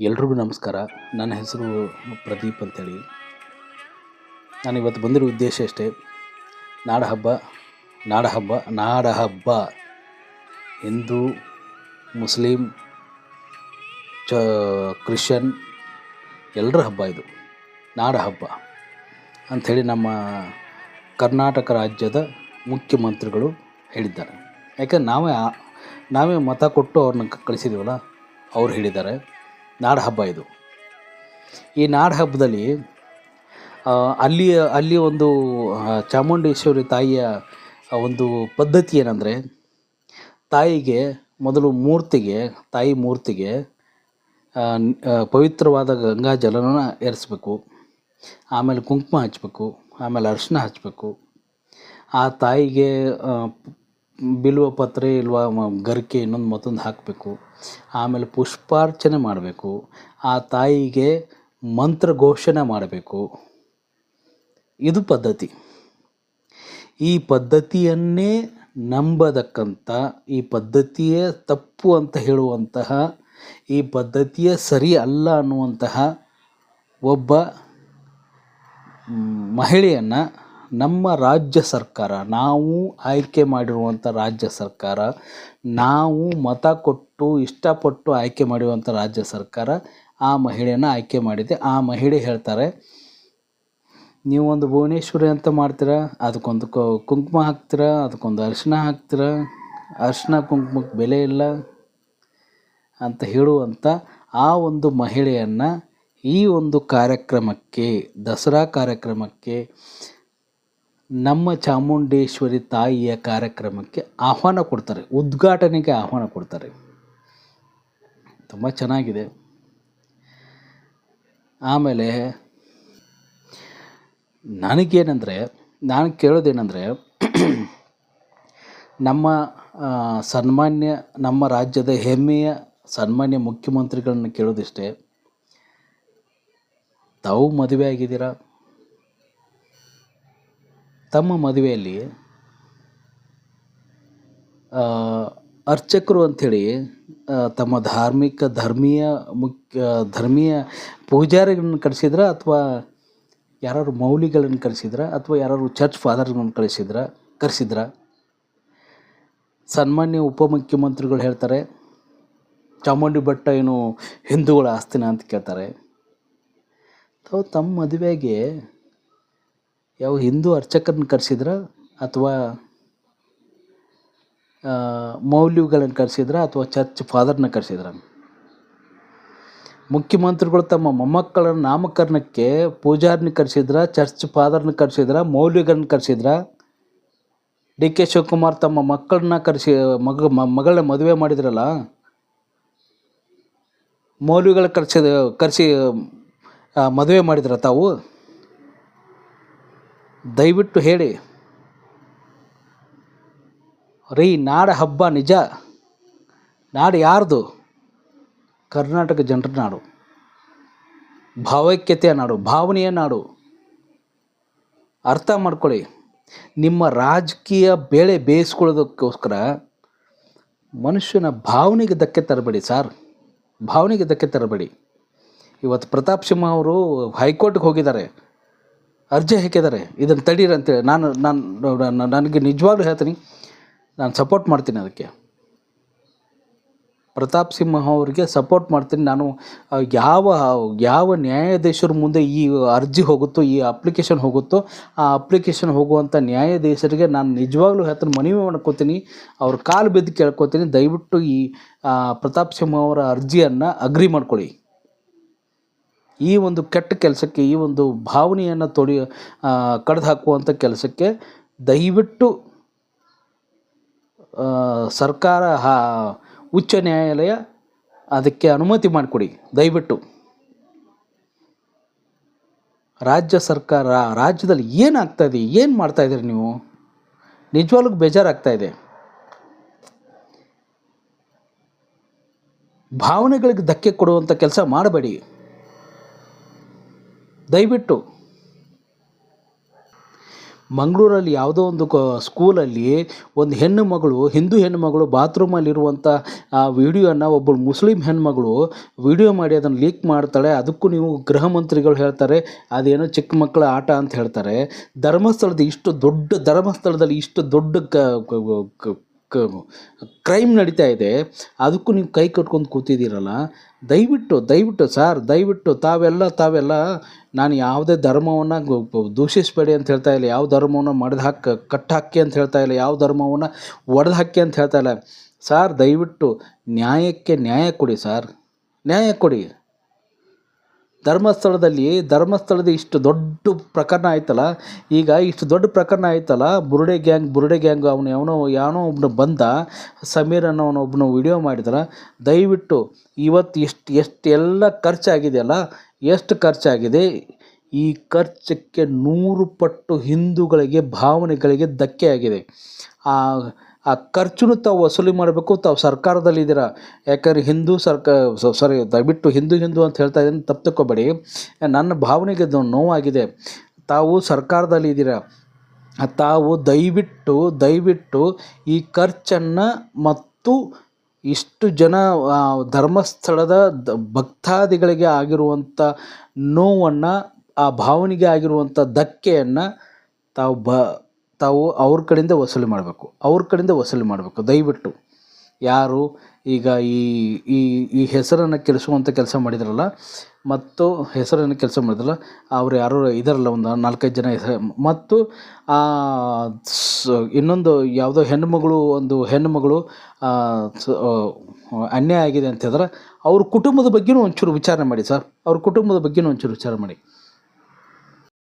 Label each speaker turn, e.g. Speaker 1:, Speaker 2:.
Speaker 1: ಎಲ್ರಿಗೂ ನಮಸ್ಕಾರ. ನನ್ನ ಹೆಸರು ಪ್ರದೀಪ್ ಅಂತೇಳಿ. ನಾನು ಇವತ್ತು ಬಂದಿರೋ ಉದ್ದೇಶ ಅಷ್ಟೇ. ನಾಡ ಹಬ್ಬ ನಾಡ ಹಬ್ಬ ನಾಡ ಹಬ್ಬ ಹಿಂದೂ ಮುಸ್ಲಿಂ, ಚ ಕ್ರಿಶ್ಚನ್ ಎಲ್ಲರ ಹಬ್ಬ ಇದು. ನಾಡ ಹಬ್ಬ ಅಂಥೇಳಿ ನಮ್ಮ ಕರ್ನಾಟಕ ರಾಜ್ಯದ ಮುಖ್ಯಮಂತ್ರಿಗಳು ಹೇಳಿದ್ದಾರೆ. ಯಾಕಂದ್ರೆ ನಾವೇ ನಾವೇ ಮತ ಕೊಟ್ಟು ಅವ್ರನ್ನ ಕಳಿಸಿದೀವಲ್ಲ ಕಳಿಸಿದ್ದೀವಲ್ಲ ಅವ್ರು ಹೇಳಿದ್ದಾರೆ. ನಾಡ ಹಬ್ಬ ಇದು. ಈ ನಾಡ ಹಬ್ಬದಲ್ಲಿ ಅಲ್ಲಿ ಒಂದು ಚಾಮುಂಡೇಶ್ವರಿ ತಾಯಿಯ ಒಂದು ಪದ್ಧತಿ ಏನಂದರೆ, ತಾಯಿಗೆ ಮೊದಲು ಮೂರ್ತಿಗೆ, ತಾಯಿ ಮೂರ್ತಿಗೆ ಪವಿತ್ರವಾದ ಗಂಗಾ ಜಲನ ಏರಿಸ್ಬೇಕು. ಆಮೇಲೆ ಕುಂಕುಮ ಹಚ್ಚಬೇಕು ಆಮೇಲೆ ಅರಿಶಿನ ಹಚ್ಚಬೇಕು ಆ ತಾಯಿಗೆ ಬಿಲ್ವ ಪತ್ರೆ ಇಲ್ವಾ ಗರಿಕೆ ಇನ್ನೊಂದು ಮತ್ತೊಂದು ಹಾಕಬೇಕು. ಆಮೇಲೆ ಪುಷ್ಪಾರ್ಚನೆ ಮಾಡಬೇಕು. ಆ ತಾಯಿಗೆ ಮಂತ್ರ ಘೋಷಣೆ ಮಾಡಬೇಕು. ಇದು ಪದ್ಧತಿ. ಈ ಪದ್ಧತಿಯನ್ನೇ ನಂಬತಕ್ಕಂಥ ಈ ಪದ್ಧತಿಯೇ ತಪ್ಪು ಅಂತ ಹೇಳುವಂತಹ, ಈ ಪದ್ಧತಿಯೇ ಸರಿ ಅಲ್ಲ ಅನ್ನುವಂತಹ ಒಬ್ಬ ಮಹಿಳೆಯನ್ನು ನಮ್ಮ ರಾಜ್ಯ ಸರ್ಕಾರ, ನಾವು ಆಯ್ಕೆ ಮಾಡಿರುವಂಥ ರಾಜ್ಯ ಸರ್ಕಾರ, ನಾವು ಮತ ಕೊಟ್ಟು, ಇಷ್ಟಪಟ್ಟು ಆಯ್ಕೆ ಮಾಡಿರುವಂಥ ರಾಜ್ಯ ಸರ್ಕಾರ ಆ ಮಹಿಳೆಯನ್ನು ಆಯ್ಕೆ ಮಾಡಿದೆ. ಆ ಮಹಿಳೆ ಹೇಳ್ತಾರೆ ನೀವೊಂದು ಭುವನೇಶ್ವರಿ ಅಂತ ಮಾಡ್ತೀರಾ? ಅದಕ್ಕೊಂದು ಕುಂಕುಮ ಹಾಕ್ತೀರಾ? ಅದಕ್ಕೊಂದು ಅರಿಶಿನ ಹಾಕ್ತೀರಾ? ಅರಿಶಿನ ಕುಂಕುಮಕ್ಕೆ ಬೆಲೆ ಇಲ್ಲ? ಅಂತ ಹೇಳುವಂಥ ಆ ಒಂದು ಮಹಿಳೆಯನ್ನು ಈ ಒಂದು ಕಾರ್ಯಕ್ರಮಕ್ಕೆ, ದಸರಾ ಕಾರ್ಯಕ್ರಮಕ್ಕೆ ನಮ್ಮ ಚಾಮುಂಡೇಶ್ವರಿ ತಾಯಿಯ ಕಾರ್ಯಕ್ರಮಕ್ಕೆ ಆಹ್ವಾನ ಕೊಡ್ತಾರೆ. ಉದ್ಘಾಟನೆಗೆ ಆಹ್ವಾನ ಕೊಡ್ತಾರೆ. ತುಂಬ ಚೆನ್ನಾಗಿದೆ. ಆಮೇಲೆ ನನಗೇನೆಂದರೆ, ನಾನು ಕೇಳೋದೇನೆಂದರೆ, ನಮ್ಮ ಸನ್ಮಾನ್ಯ, ನಮ್ಮ ರಾಜ್ಯದ ಹೆಮ್ಮೆಯ ಸನ್ಮಾನ್ಯ ಮುಖ್ಯಮಂತ್ರಿಗಳನ್ನ ಕೇಳೋದಿಷ್ಟೇ, ತಾವು ಮದುವೆ ಆಗಿದ್ದೀರಾ? ತಮ್ಮ ಮದುವೆಯಲ್ಲಿ ಅರ್ಚಕರು ಅಂಥೇಳಿ ತಮ್ಮ ಧಾರ್ಮಿಕ ಧರ್ಮೀಯ ಮುಖ್ಯ, ಧರ್ಮೀಯ ಪೂಜಾರಿಗಳನ್ನ ಕರೆಸಿದ್ರ ಅಥವಾ ಯಾರು ಮೌಲಿಗಳನ್ನು ಕರೆಸಿದ್ರ ಅಥವಾ ಯಾರು ಚರ್ಚ್ ಫಾದರ್ಗಳನ್ನು ಕಳಿಸಿದ್ರ, ಕರೆಸಿದ್ರ? ಸನ್ಮಾನ್ಯ ಉಪಮುಖ್ಯಮಂತ್ರಿಗಳು ಹೇಳ್ತಾರೆ, ಚಾಮುಂಡಿ ಬೆಟ್ಟ ಏನು ಹಿಂದೂಗಳ ಆಸ್ತಿನ ಅಂತ ಕೇಳ್ತಾರೆ. ತಮ್ಮ ಮದುವೆಗೆ ಯಾವ ಹಿಂದೂ ಅರ್ಚಕರನ್ನ ಕರೆಸಿದ್ರ ಅಥವಾ ಮೌಲ್ಯಗಳನ್ನ ಕರೆಸಿದ್ರ ಅಥವಾ ಚರ್ಚ್ ಫಾದರ್ನ ಕರೆಸಿದ್ರ? ಮುಖ್ಯಮಂತ್ರಿಗಳು ತಮ್ಮ ಮೊಮ್ಮಕ್ಕಳ ನಾಮಕರಣಕ್ಕೆ ಪೂಜಾರನ್ನ ಕರೆಸಿದ್ರ, ಚರ್ಚ್ ಫಾದರ್ನ ಕರೆಸಿದ್ರ, ಮೌಲ್ಯಗಳನ್ನ ಕರೆಸಿದ್ರ? ಡಿ ಕೆ ಶಿವಕುಮಾರ್ ತಮ್ಮ ಮಕ್ಕಳನ್ನ ಕರೆಸಿ, ಮಗ ಮಗಳನ್ನ ಮದುವೆ ಮಾಡಿದ್ರಲ್ಲ? ಮೌಲ್ಯಗಳ ಕರೆಸಿದ, ಕರೆಸಿ ಮದುವೆ ಮಾಡಿದ್ರ ತಾವು? ದಯವಿಟ್ಟು ಹೇಳಿ. ರೀ, ನಾಡ ಹಬ್ಬ ನಿಜ. ನಾಡು ಯಾರ್ದು? ಕರ್ನಾಟಕ ಜನರ ನಾಡು. ಭಾವೈಕ್ಯತೆಯ ನಾಡು, ಭಾವನೆಯ ನಾಡು. ಅರ್ಥ ಮಾಡ್ಕೊಳ್ಳಿ. ನಿಮ್ಮ ರಾಜಕೀಯ ಬೇಳೆ ಬೇಯಿಸ್ಕೊಳ್ಳೋದಕ್ಕೋಸ್ಕರ ಮನುಷ್ಯನ ಭಾವನೆಗೆ ಧಕ್ಕೆ ತರಬೇಡಿ ಸರ್. ಭಾವನೆಗೆ ಧಕ್ಕೆ ತರಬೇಡಿ. ಇವತ್ತು ಪ್ರತಾಪ್ ಸಿಂಹ ಅವರು ಹೈಕೋರ್ಟ್ಗೆ ಹೋಗಿದ್ದಾರೆ. ಅರ್ಜಿ ಹಾಕಿದ್ದಾರೆ. ಇದನ್ನು ತಡೀರಿ ಅಂತೇಳಿ ನಾನು ನಾನು ನನಗೆ ನಿಜವಾಗ್ಲೂ ಹೇಳ್ತೀನಿ, ನಾನು ಸಪೋರ್ಟ್ ಮಾಡ್ತೀನಿ ಅದಕ್ಕೆ. ಪ್ರತಾಪ್ ಸಿಂಹ ಅವರಿಗೆ ಸಪೋರ್ಟ್ ಮಾಡ್ತೀನಿ. ನಾನು ಯಾವ ಯಾವ ನ್ಯಾಯಾಧೀಶರ ಮುಂದೆ ಈ ಅರ್ಜಿ ಹೋಗುತ್ತೋ, ಈ ಅಪ್ಲಿಕೇಶನ್ ಹೋಗುತ್ತೋ, ಆ ಅಪ್ಲಿಕೇಶನ್ ಹೋಗುವಂಥ ನ್ಯಾಯಾಧೀಶರಿಗೆ ನಾನು ನಿಜವಾಗ್ಲೂ ಹೇಳ್ತೀನಿ, ಮನವಿ ಮಾಡ್ಕೋತೀನಿ. ಅವ್ರ ಕಾಲು ಬಿದ್ದು ಕೇಳ್ಕೊತೀನಿ. ದಯವಿಟ್ಟು ಈ ಪ್ರತಾಪ್ ಸಿಂಹ ಅವರ ಅರ್ಜಿಯನ್ನು ಅಗ್ರಿ ಮಾಡ್ಕೊಳ್ಳಿ. ಈ ಒಂದು ಕೆಟ್ಟ ಕೆಲಸಕ್ಕೆ, ಈ ಒಂದು ಭಾವನೆಯನ್ನು ತೊಡಿ ಕಡ್ದು ಹಾಕುವಂಥ ಕೆಲಸಕ್ಕೆ ದಯವಿಟ್ಟು ಸರ್ಕಾರ ಉಚ್ಚ ನ್ಯಾಯಾಲಯ ಅದಕ್ಕೆ ಅನುಮತಿ ಮಾಡಿಕೊಡಿ. ದಯವಿಟ್ಟು. ರಾಜ್ಯ ಸರ್ಕಾರ, ರಾಜ್ಯದಲ್ಲಿ ಏನಾಗ್ತಾ ಇದೆ, ಏನು ಮಾಡ್ತಾ ಇದ್ದೀರಿ ನೀವು? ನಿಜವಾಗ್ಲೂ ಬೇಜಾರಾಗ್ತಾ ಇದೆ. ಭಾವನೆಗಳಿಗೆ ಧಕ್ಕೆ ಕೊಡುವಂಥ ಕೆಲಸ ಮಾಡಬೇಡಿ. ದಯವಿಟ್ಟು. ಮಂಗಳೂರಲ್ಲಿ ಯಾವುದೋ ಒಂದು ಕ, ಸ್ಕೂಲಲ್ಲಿ ಒಂದು ಹೆಣ್ಣು ಮಗಳು, ಹಿಂದೂ ಹೆಣ್ಣು ಮಗಳು ಬಾತ್ರೂಮಲ್ಲಿರುವಂಥ ಆ, ವಿಡಿಯೋನ ಒಬ್ಬಳು ಮುಸ್ಲಿಂ ಹೆಣ್ಮಗಳು ವಿಡಿಯೋ ಮಾಡಿ ಅದನ್ನು ಲೀಕ್ ಮಾಡ್ತಾಳೆ. ಅದಕ್ಕೂ ನೀವು ಗೃಹ ಮಂತ್ರಿಗಳು ಹೇಳ್ತಾರೆ, ಅದೇನೋ ಚಿಕ್ಕ ಮಕ್ಕಳ ಆಟ ಅಂತ ಹೇಳ್ತಾರೆ. ಧರ್ಮಸ್ಥಳದ ಇಷ್ಟು ದೊಡ್ಡ, ಧರ್ಮಸ್ಥಳದಲ್ಲಿ ಇಷ್ಟು ದೊಡ್ಡ ಕ ಕ್ರೈಮ್ ನಡೀತಾ ಇದೆ. ಅದಕ್ಕೂ ನೀವು ಕೈ ಕಟ್ಕೊಂಡು ಕೂತಿದ್ದೀರಲ್ಲ, ದಯವಿಟ್ಟು ದಯವಿಟ್ಟು ಸರ್, ದಯವಿಟ್ಟು ತಾವೆಲ್ಲ ತಾವೆಲ್ಲ, ನಾನು ಯಾವುದೇ ಧರ್ಮವನ್ನು ದೂಷಿಸಬೇಡಿ ಅಂತ ಹೇಳ್ತಾ ಇಲ್ಲ, ಯಾವ ಧರ್ಮವನ್ನು ಮಡ್ದು ಹಾಕಿ ಅಂತ ಹೇಳ್ತಾ ಇಲ್ಲ, ಯಾವ ಧರ್ಮವನ್ನು ಒಡೆದು ಹಾಕಿ ಅಂತ ಹೇಳ್ತಾ ಇಲ್ಲ. ಸಾರ್, ದಯವಿಟ್ಟು ನ್ಯಾಯಕ್ಕೆ ನ್ಯಾಯ ಕೊಡಿ ಸಾರ್, ನ್ಯಾಯ ಕೊಡಿ. ಧರ್ಮಸ್ಥಳದಲ್ಲಿ ಧರ್ಮಸ್ಥಳದ ಇಷ್ಟು ದೊಡ್ಡ ಪ್ರಕರಣ ಆಯ್ತಲ್ಲ? ಈಗ ಇಷ್ಟು ದೊಡ್ಡ ಪ್ರಕರಣ ಆಯ್ತಲ್ಲ? ಬುರುಡೆ ಗ್ಯಾಂಗ್ ಬುರುಡೆ ಗ್ಯಾಂಗ್ ಅವನು ಯಾವನೋ ಯಾವನೋ ಒಬ್ಬನು ಬಂದ, ಸಮೀರ್ ಅನ್ನೋನು ಒಬ್ಬನು ವಿಡಿಯೋ ಮಾಡಿದ್ರ ದಯವಿಟ್ಟು ಇವತ್ತು ಎಷ್ಟು ಎಷ್ಟು ಎಲ್ಲ ಖರ್ಚಾಗಿದೆಯಲ್ಲ ಎಷ್ಟು ಖರ್ಚಾಗಿದೆ? ಈ ಖರ್ಚಕ್ಕೆ ನೂರು ಪಟ್ಟು ಹಿಂದೂಗಳಿಗೆ, ಭಾವನೆಗಳಿಗೆ ಧಕ್ಕೆ ಆಗಿದೆ. ಆ ಆ ಖರ್ಚನ್ನು ತಾವು ವಸೂಲಿ ಮಾಡಬೇಕು, ತಾವು ಸರ್ಕಾರದಲ್ಲಿದ್ದೀರಾ ಯಾಕಂದರೆ ಹಿಂದೂ ಸರ್ಕಾರ ಸಾರಿ ದಯವಿಟ್ಟು ಹಿಂದೂ ಹಿಂದೂ ಅಂತ ಹೇಳ್ತಾ ಇದ್ದೀನಿ, ತಪ್ಪು ನನ್ನ ಭಾವನೆಗೆ ನೋವಾಗಿದೆ. ತಾವು ಸರ್ಕಾರದಲ್ಲಿ ಇದ್ದೀರಾ ತಾವು ದಯವಿಟ್ಟು ದಯವಿಟ್ಟು ಈ ಖರ್ಚನ್ನು ಮತ್ತು ಇಷ್ಟು ಜನ ಧರ್ಮಸ್ಥಳದ ಭಕ್ತಾದಿಗಳಿಗೆ ಆಗಿರುವಂಥ ನೋವನ್ನು, ಆ ಭಾವನೆಗೆ ಆಗಿರುವಂಥ ಧಕ್ಕೆಯನ್ನು ತಾವು ಬ ತಾವು ಅವ್ರ ಕಡೆಯಿಂದ ವಸೂಲಿ ಮಾಡಬೇಕು. ಅವ್ರ ಕಡೆಯಿಂದ ವಸೂಲಿ ಮಾಡಬೇಕು. ದಯವಿಟ್ಟು. ಯಾರು ಈಗ ಈ ಈ ಈ ಹೆಸರನ್ನು ಕೆಡಿಸುವಂಥ ಕೆಲಸ ಮಾಡಿದ್ರಲ್ಲ, ಮತ್ತು ಹೆಸರನ್ನು ಕೆಲಸ ಮಾಡಿದ್ರಲ್ಲ, ಅವ್ರು ಯಾರು ಇದರಲ್ಲ ಒಂದು ನಾಲ್ಕೈದು ಜನ ಹೆಸರು ಮತ್ತು ಇನ್ನೊಂದು ಯಾವುದೋ ಹೆಣ್ಣುಮಗಳು ಒಂದು ಹೆಣ್ಣುಮಗಳು ಅನ್ಯಾಯ ಆಗಿದೆ ಅಂತ ಹೇಳಿದ್ರೆ, ಅವ್ರ ಕುಟುಂಬದ ಬಗ್ಗೆಯೂ ಒಂಚೂರು ವಿಚಾರಣೆ ಮಾಡಿ ಸರ್. ಅವ್ರ ಕುಟುಂಬದ ಬಗ್ಗೆಯೂ ಒಂಚೂರು ವಿಚಾರ ಮಾಡಿ.